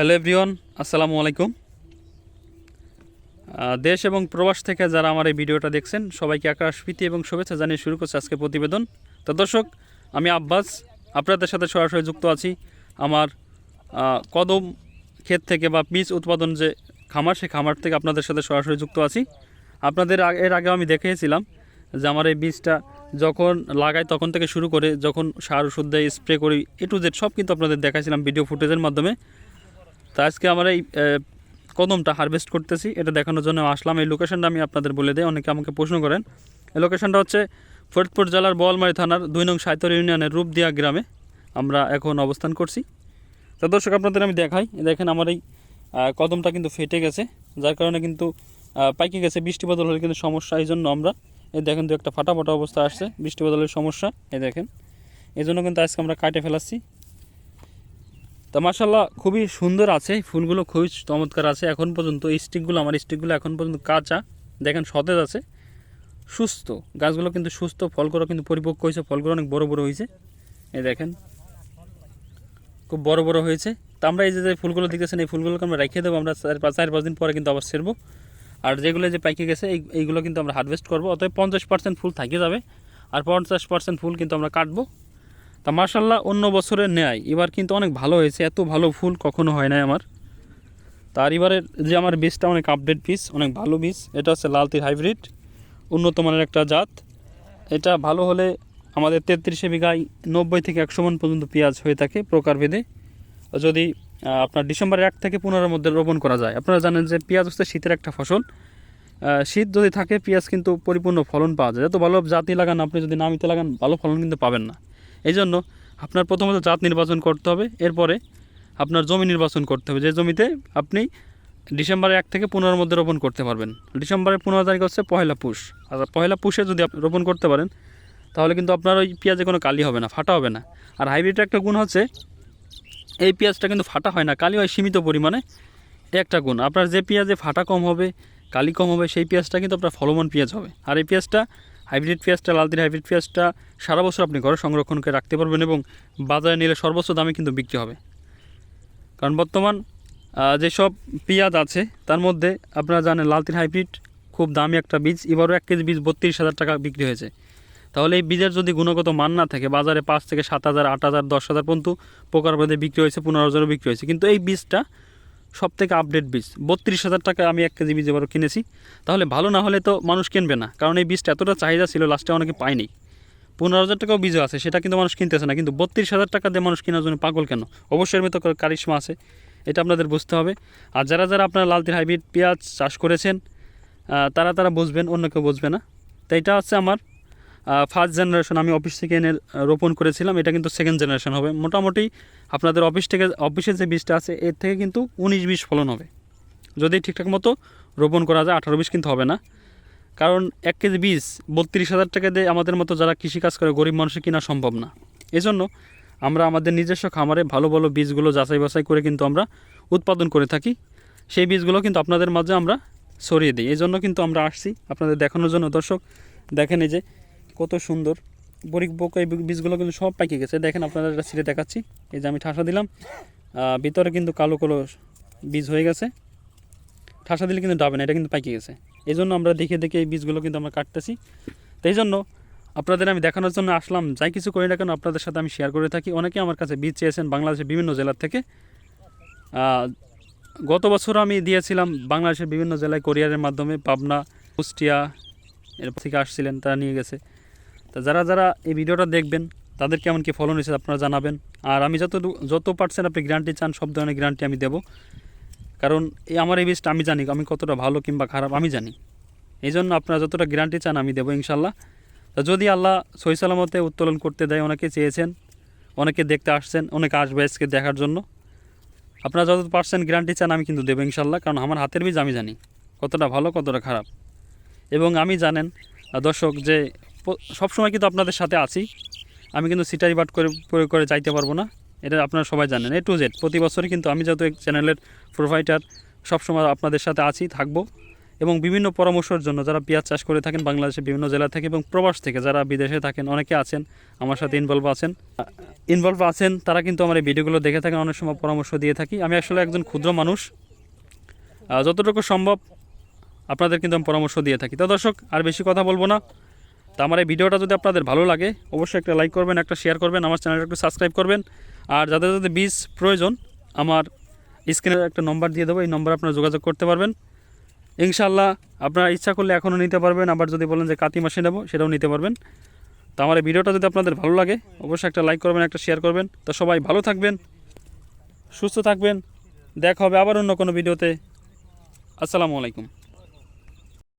Hello everyone, আসসালামু আলাইকুম। দেশ এবং প্রবাস থেকে যারা আমার এই ভিডিওটা দেখছেন, সবাইকে আকাশ, প্রীতি এবং শুভেচ্ছা জানিয়ে শুরু করছে আজকে প্রতিবেদন। তো দর্শক, আমি আব্বাস, আপনাদের সাথে সরাসরি যুক্ত আছি। আমার কদম ক্ষেত থেকে বা বীজ উৎপাদন যে খামার সেই খামার থেকে আপনাদের সাথে সরাসরি যুক্ত আছি। আপনাদের এর আগে আমি দেখেছিলাম যে আমার এই বীজটা যখন লাগাই তখন থেকে শুরু করে, যখন সার, ওষুধ দেয়, স্প্রে করি, এ টু জেড সব কিন্তু আপনাদের দেখাইছিলাম ভিডিও ফুটেজের মাধ্যমে। তো আজকে আমার এই কদমটা হারভেস্ট করতেছি। এটা দেখানোর জন্য আসলাম। এই লোকেশনটা আমি আপনাদের বলে দিই। অনেকে আমাকে প্রশ্ন করেন। এই লোকেশনটা হচ্ছে ফরিদপুর জেলার বোয়ালমারি থানার দুই নং সাইতর ইউনিয়নের রূপদিয়া গ্রামে আমরা এখন অবস্থান করছি। তো দর্শক, আপনাদের আমি দেখাই। দেখেন আমার এই কদমটা কিন্তু ফেটে গেছে। যার কারণে কিন্তু পাইকে গেছে। বৃষ্টি বদল হলে কিন্তু সমস্যা এই জন্য আমরা, এই দেখেন দু একটা ফাটা ফাটা অবস্থা আসছে। বৃষ্টি বদলের সমস্যা, এই দেখেন। এই জন্য কিন্তু আজকে আমরা কাটে ফেলাচ্ছি। তা মাসাল্লাহ খুবই সুন্দর আছে, ফুলগুলো খুবই চমৎকার আছে। এখন পর্যন্ত এই স্টিকগুলো, আমার স্টিকগুলো এখন পর্যন্ত কাঁচা, দেখেন সতেজ আছে। সুস্থ, গাছগুলো কিন্তু সুস্থ, ফলগুলো কিন্তু পরিপক্ক হয়েছে, ফলগুলো অনেক বড় বড় হয়েছে। এই দেখেন, খুব বড় বড় হয়েছে। তা আমরা এই যে যে ফুলগুলো দেখতেছেন, এই ফুলগুলোকে আমরা রেখে দেবো, আমরা চার, পাঁচ চার, পাঁচ দিন পরে কিন্তু আবার সেরবো আর যেগুলো যে পাইকে গেছে, এই, এইগুলো কিন্তু আমরা হারভেস্ট করব, অতএব পঞ্চাশ পার্সেন্ট ফুল থাকে যাবে। আর পঞ্চাশ পার্সেন্ট ফুল কিন্তু আমরা কাটবো। তা মার্শাল্লাহ অন্য বছরের ন্যায়, এবার কিন্তু অনেক ভালো হয়েছে। এত ভালো ফুল কখনো হয় নাই আমার। তার এবারের যে আমার বীজটা, অনেক আপডেট বীজ, অনেক ভালো বীজ, এটা হচ্ছে লালতির হাইব্রিড উন্নত মানের একটা জাত। এটা ভালো হলে আমাদের তেত্রিশে বিঘায় নব্বই থেকে একশো মন পর্যন্ত পেঁয়াজ হয়ে থাকে প্রকারভেদে। যদি আপনার ডিসেম্বরের এক থেকে পনেরোর মধ্যে রোপণ করা যায়, আপনারা জানেন যে পেঁয়াজ হচ্ছে শীতের একটা ফসল। শীত যদি থাকে, পেঁয়াজ কিন্তু পরিপূর্ণ ফলন পাওয়া যায়। যত ভালো জাতি লাগান, আপনি যদি নামিতে লাগান, ভালো ফলন কিন্তু পাবেন না। এই জন্য আপনার প্রথমত জাত নির্বাচন করতে হবে, এরপরে আপনার জমি নির্বাচন করতে হবে। যে জমিতে আপনি ডিসেম্বরের এক থেকে পনেরোর মধ্যে রোপণ করতে পারবেন। ডিসেম্বরের পনেরো তারিখ হচ্ছে পয়লা পুষ। আর পয়লা পুষে যদি আপনি রোপণ করতে পারেন, তাহলে কিন্তু আপনার ওই পেঁয়াজে কোনো কালি হবে না, ফাটা হবে না। আর হাইব্রিডের একটা গুণ হচ্ছে, এই পেঁয়াজটা কিন্তু ফাটা হয় না, কালি হয় সীমিত পরিমাণে এটা একটা গুণ। আপনার যে পেঁয়াজে ফাটা কম হবে, কালি কম হবে, সেই পেঁয়াজটা কিন্তু আপনার ফলমান পেঁয়াজ হবে। আর এই পেঁয়াজটা হাইব্রিড পেঁয়াজটা লালদির হাইব্রিড পেঁয়াজটা সারা বছর আপনি ঘরে সংরক্ষণ করে রাখতে পারবেন এবং বাজারে নিলে সর্বোচ্চ দামে কিন্তু বিক্রি হবে। কারণ বর্তমান যেসব পেঁয়াজ আছে, তার মধ্যে আপনারা জানেন লালতির হাইব্রিড খুব দামি একটা বীজ, এবারও এক কেজি বীজ বত্রিশ হাজার টাকা বিক্রি হয়েছে। তাহলে এই বীজের যদি গুণগত মান না থাকে, বাজারে পাঁচ থেকে সাত হাজার, আট হাজার, দশ হাজার পর্যন্ত প্রকার ভেদে বিক্রি হয়েছে, পনেরো হাজারও বিক্রি হয়েছে। কিন্তু এই বীজটা সব থেকে আপডেট বীজ। বত্রিশ হাজার টাকা আমি এক কেজি বীজ এবারও কিনেছি। তাহলে ভালো না হলে তো মানুষ কিনবে না। কারণ এই বীজটা এতটা চাহিদা ছিল লাস্টে অনেকে পায়নি। পনেরো হাজার টাকাও বীজও আছে, সেটা কিন্তু মানুষ কিনতেছে না। কিন্তু বত্রিশ হাজার টাকা দিয়ে মানুষ কেনার জন্য পাগল কেন? অবশ্যই এর মতো কারিশমা আছে, এটা আপনাদের বুঝতে হবে। আর যারা যারা আপনারা লালতির হাইব্রিড পেঁয়াজ চাষ করেছেন তারা তারা বুঝবেন, অন্য কেউ বুঝবে না। তো এটা হচ্ছে আমার ফার্স্ট জেনারেশন আমি অফিস থেকে এনে রোপণ করেছিলাম। এটা কিন্তু সেকেন্ড জেনারেশন হবে। মোটামুটি আপনাদের অফিস থেকে অফিসের যে বীজটা আছে, এর থেকে কিন্তু উনিশ বিশ ফলন হবে। যদি ঠিকঠাক মতো রোপণ করা যায়, আঠারো বিশ কিন্তু হবে না। কারণ এক কেজি বীজ বত্রিশ হাজার টাকা দিয়ে আমাদের মতো যারা কৃষিকাজ করে, গরিব মানুষের কিনা সম্ভব না। এজন্য আমরা আমাদের নিজস্ব খামারে ভালো ভালো বীজগুলো যাচাই বাছাই করে কিন্তু আমরা উৎপাদন করে থাকি। সেই বীজগুলো কিন্তু আপনাদের মাঝে আমরা ছড়িয়ে দিই। এই জন্য কিন্তু আমরা আসছি আপনাদের দেখানোর জন্য। দর্শক, দেখেন এই যে কত সুন্দর। পরিপক্ক এই বীজগুলো কিন্তু সব পাইকে গেছে। দেখেন আপনাদের একটা ছিঁড়ে দেখাচ্ছি। এই যে আমি ঠাসা দিলাম। ভিতরে কিন্তু কালো কালো বীজ হয়ে গেছে। ঠাসা দিলে কিন্তু ডাবে না, এটা কিন্তু পাইকে গেছে। এই জন্য আমরা দেখে দেখে এই বীজগুলো কিন্তু আমরা কাটতেছি। তো এই জন্য আপনাদের আমি দেখানোর জন্য আসলাম। যাই কিছু করি না কেন, আপনাদের সাথে আমি শেয়ার করে থাকি। অনেকে আমার কাছে বীজ চেয়েছেন বাংলাদেশের বিভিন্ন জেলার থেকে। গত বছর আমি দিয়েছিলাম বাংলাদেশের বিভিন্ন জেলায় কোরিয়ারের মাধ্যমে। পাবনা, কুষ্টিয়া এর থেকে আসছিলেন, তারা নিয়ে গেছে। তা যারা যারা এই ভিডিওটা দেখবেন, তাদের কেমন কি ফলন হয়েছে আপনারা জানাবেন। আর আমি যত যত পার্সেন্ট আপনি গ্যারান্টি চান, সব ধরনের গ্যারান্টি আমি দেবো। কারণ এই আমার এই বীজটা আমি জানি আমি কতটা ভালো কিংবা খারাপ, আমি জানি। এই জন্য আপনারা যতটা গ্যারান্টি চান আমি দেবো ইনশাল্লাহ তা যদি আল্লাহ সহি সালামতে উত্তোলন করতে দেয়, অনেকে চেয়েছেন, অনেকে দেখতে আসছেন, অনেকে আসবে আজকে দেখার জন্য। আপনারা যত পার্সেন্ট গ্যারান্টি চান আমি কিন্তু দেবো ইনশাল্লাহ কারণ আমার হাতের বীজ আমি জানি, কতটা ভালো, কতটা খারাপ। এবং আমি জানেন দর্শক যে সবসময় কিন্তু আপনাদের সাথে আছি। আমি কিন্তু সিটারি বাট করে প্রয়োগ করে যাইতে পারব না। এটা আপনারা সবাই জানেন। এ টু জেড প্রতি বছরই কিন্তু আমি যেহেতু চ্যানেলের প্রোভাইডার সবসময় আপনাদের সাথে আছি, থাকব। এবং বিভিন্ন পরামর্শের জন্য যারা পেঁয়াজ চাষ করে থাকেন, বাংলাদেশের বিভিন্ন জেলা থেকে এবং প্রবাস থেকে যারা বিদেশে থাকেন, অনেকে আছেন, আমার সাথে ইনভলভ আছেন। ইনভলভ আছেন, তারা কিন্তু আমার এই ভিডিওগুলো দেখে থাকেন, অনেক সময় পরামর্শ দিয়ে থাকি। আমি আসলে একজন ক্ষুদ্র মানুষ। যতটুকু সম্ভব আপনাদের কিন্তু আমি পরামর্শ দিয়ে থাকি। তো দর্শক, আর বেশি কথা বলব না। তা আমার এই ভিডিওটা যদি আপনাদের ভালো লাগে, অবশ্যই একটা লাইক করবেন, একটা শেয়ার করবেন, আমার চ্যানেলটা একটু সাবস্ক্রাইব করবেন। আর যাদের যাদের বীজ প্রয়োজন, আমার স্ক্রিনে একটা নম্বর দিয়ে দেবো, এই নম্বরে আপনারা যোগাযোগ করতে পারবেন। ইনশাল্লাহ আপনারা ইচ্ছা করলে এখনও নিতে পারবেন, আবার যদি বলেন যে কাতি মাসে নেব, সেটাও নিতে পারবেন। তো আমার এই ভিডিওটা যদি আপনাদের ভালো লাগে, অবশ্যই একটা লাইক করবেন, একটা শেয়ার করবেন। তো সবাই ভালো থাকবেন, সুস্থ থাকবেন, দেখা হবে আবার অন্য কোনো ভিডিওতে। আসসালামু আলাইকুম।